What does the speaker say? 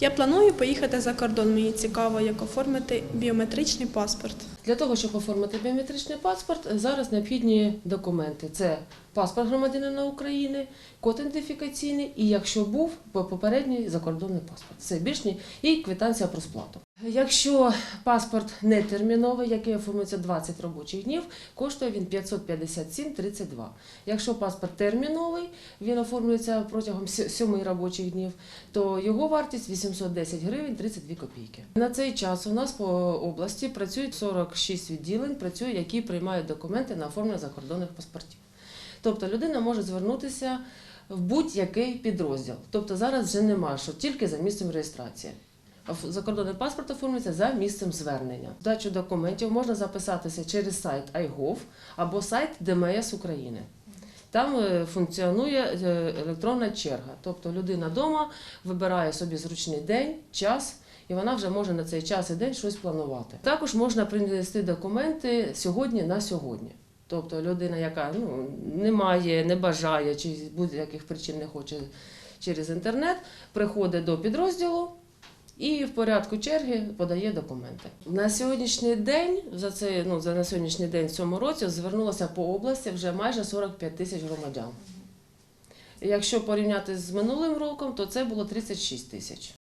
Я планую поїхати за кордон. Мені цікаво, як оформити біометричний паспорт. Для того, щоб оформити біометричний паспорт, зараз необхідні документи: це паспорт громадянина України, код ідентифікаційний і, якщо був, по- попередній закордонний паспорт. Це більш ні, і квитанція про сплату. Якщо паспорт не терміновий, який оформується 20 робочих днів, коштує він 557,32. Якщо паспорт терміновий, він оформлюється протягом 7 робочих днів, то його вартість 810 гривень 32 копійки. На цей час у нас по області працюють 46 відділень, працюють, які приймають документи на оформлення закордонних паспортів. Тобто людина може звернутися в будь-який підрозділ. Тобто зараз вже нема, що тільки за місцем реєстрації. Закордонний паспорт оформлюється за місцем звернення. Здачу документів можна записатися через сайт iGov або сайт ДМС України. Там е, функціонує е, електронна черга. Тобто людина вдома вибирає собі зручний день, час, і вона вже може на цей час і день щось планувати. Також можна принести документи сьогодні на сьогодні. Тобто людина, яка ну, не має, не бажає чи будь-яких причин не хоче через інтернет, приходить до підрозділу і в порядку черги подає документи. На сьогоднішній день, за це ну за на сьогоднішній день в цьому році звернулося по області вже майже 45 тисяч громадян. Якщо порівняти з минулим роком, то це було 36 тисяч.